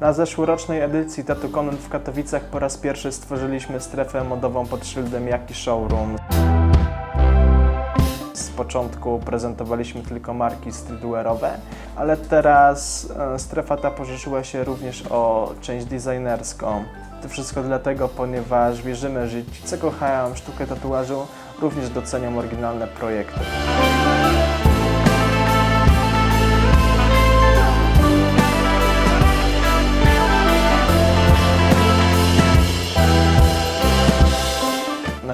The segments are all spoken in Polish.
Na zeszłorocznej edycji TatuCon w Katowicach po raz pierwszy stworzyliśmy strefę modową pod szyldem Jaki Showroom. Początku prezentowaliśmy tylko marki streetwearowe, ale teraz e, strefa ta poszerzyła się również o część designerską. To wszystko dlatego, ponieważ wierzymy, że ci, co kochają sztukę tatuażu, również docenią oryginalne projekty.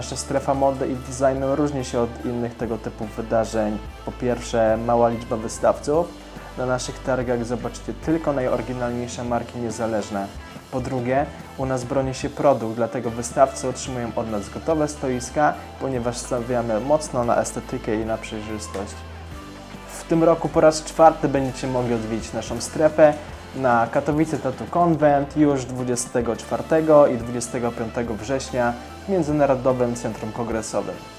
Nasza strefa mody i designu różni się od innych tego typu wydarzeń. Po pierwsze, mała liczba wystawców. Na naszych targach zobaczycie tylko najoryginalniejsze marki niezależne. Po drugie, u nas broni się produkt, dlatego wystawcy otrzymują od nas gotowe stoiska, ponieważ stawiamy mocno na estetykę i na przejrzystość. W tym roku po raz czwarty będziecie mogli odwiedzić naszą strefę na Katowice Tattoo Convent już 24 i 25 września w Międzynarodowym Centrum Kongresowym.